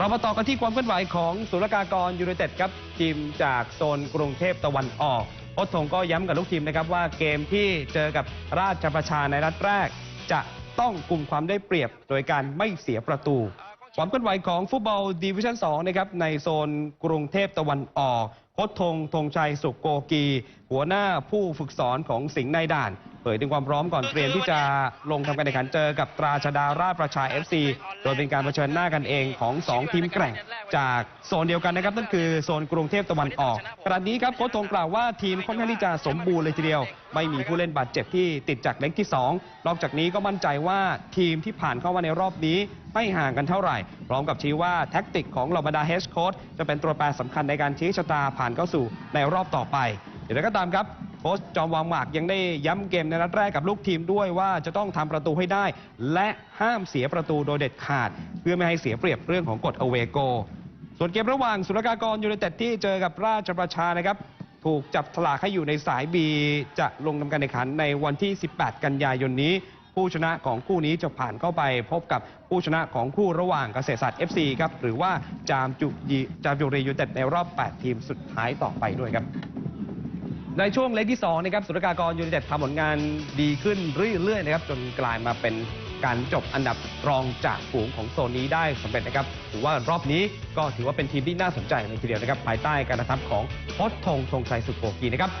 เรามาต่อกันที่ความเคลื่อนไหวของสุรกากรยูไนเต็ดครับทีมจากโซนกรุงเทพตะวันออกโค้ชทงก็ย้ำกับลูกทีมนะครับว่าเกมที่เจอกับราชประชาในนัดแรก จะต้องกลุ่มความได้เปรียบโดยการไม่เสียประตู ความเคลื่อนไหวของฟุตบอลดิวิชั่น 2 นะครับ ในโซนกรุงเทพตะวันออกโค้ชทงธงชัยสุขโกกี หัวหน้าผู้ฝึกสอนของสิงห์ในด่าน เผยถึงความพร้อมก่อนเตรียมที่จะลงทำการแข่งขันเจอกับตราชดาราชประชา FC โดยเป็นการเผชิญหน้ากันเองของ 2 ทีมแกร่ง จากโซนเดียวกันนะครับ นั่นคือโซนกรุงเทพตะวันออกขณะนี้ครับโค้ชทงกล่าวว่าทีมค่อนข้างที่จะสมบูรณ์เลยทีเดียว ไม่มีผู้เล่นบาดเจ็บที่ติดจากเล็กที่ 2 นอกจากนี้ก็มั่นใจว่าทีมที่ผ่านเข้ามาในรอบนี้ ไม่ห่างกันเท่าไหร่ พร้อมกับชี้ว่าแท็กติกของเหล่าบรรดาเฮดโค้ชจะเป็นตัวแปรสำคัญในการชี้ชะตาผ่านเข้าสู่ในรอบต่อไปเดี๋ยวก็ตามครับโค้ชจอมวางหมากยังได้ย้ำเกมในนัดแรกกับลูกทีมด้วยว่าจะต้องทำประตูให้ได้ และห้ามเสียประตูโดยเด็ดขาด เพื่อไม่ให้เสียเปรียบเรื่องของกฎอเวโก ส่วนเกมระหว่างสุรกากรยูไนเต็ดที่เจอกับราชประชานะครับ ถูกจับฉลากให้อยู่ในสายบีจะลงทำการแข่งขันในวันที่ 18 กันยายนนี้ ผู้ชนะของคู่นี้จะผ่านเข้าไปพบกับผู้ชนะของคู่ระหว่างเกษตรศาสตร์ FC ครับหรือว่าจามจุยีจามจุรียูเต็ดในรอบ 8 ทีมสุดท้ายต่อไปด้วยครับในช่วงเล็กที่2นะครับสุรกากรยูไนเต็ดทำผลงานดีขึ้นเรื่อยๆนะครับจนกลายมาเป็นการจบอันดับรองจากฝูงของโซนนี้ได้สำเร็จนะครับถือว่ารอบนี้ก็ถือว่าเป็นทีมที่น่าสนใจเลยทีเดียวนะครับภายใต้การกระทำของโค้ชธงธงชัยสุโขกีนะครับ